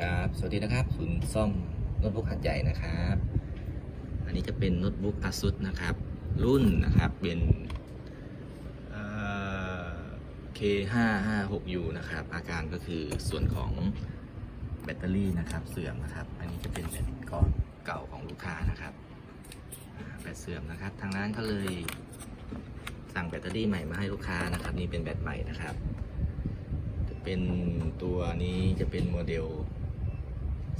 ครับสวัสดีนะครับศูนย์ซ่อมโน้ตบุ๊กหัดใหญ่นะครับ อันนี้จะเป็นโน้ตบุ๊ก ASUS นะครับ รุ่นนะครับเป็นเอ่อ K556U นะครับ อาการก็คือส่วนของแบตเตอรี่นะครับเสื่อมนะครับ อันนี้จะเป็นแบตก่อนเก่าของลูกค้านะครับแบตเสื่อมนะครับ ทางร้านก็เลยสั่งแบตเตอรี่ใหม่มาให้ลูกค้านะครับ นี่เป็นแบตใหม่นะครับ จะเป็นตัวนี้จะเป็นโมเดล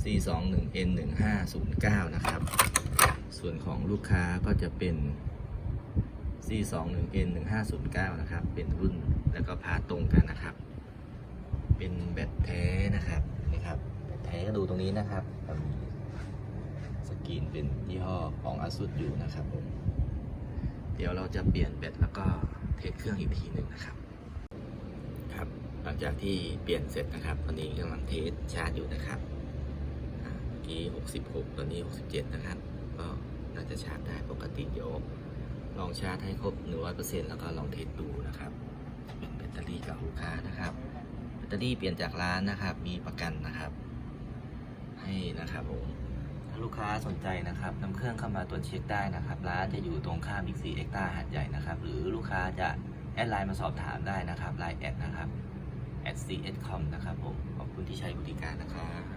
C21N1509 นะครับ ส่วนของลูกค้าก็จะเป็น C21N1509 นะครับ เป็นรุ่นแล้วก็พาตรงกันนะครับ เป็นแบตแท้นะครับนี่ครับแบตแท้ก็ดูตรงนี้นะครับสกรีนเป็นยี่ห้อของ ASUS อยู่นะครับผมเดี๋ยวเราจะเปลี่ยนแบตแล้วก็เทสเครื่องอีกทีหนึ่งนะครับ ครับ หลังจากที่เปลี่ยนเสร็จนะครับตอนนี้กำลังเทสชาร์จอยู่นะครับ กี้ 66 ตอนนี้ 67 นะครับ ก็น่าจะชาร์จได้ปกติเดี๋ยวลองชาร์จให้ครบ 100%แล้วก็ลองเทสดูนะครับ เป็นแบตเตอรี่กับลูกค้านะครับ แบตเตอรี่เปลี่ยนจากร้านนะครับ มีประกันนะครับ ให้นะครับผม ถ้าลูกค้าสนใจนะครับนำเครื่องเข้ามาตรวจเช็คได้นะครับ ร้านจะอยู่ตรงข้ามบิ๊กซีเอ็กต้าหาดใหญ่นะครับ หรือลูกค้าจะแอดไลน์มาสอบถามได้นะครับไลน์แอดนะครับ at cscom นะครับผม ขอบคุณที่ใช้บริการนะครับ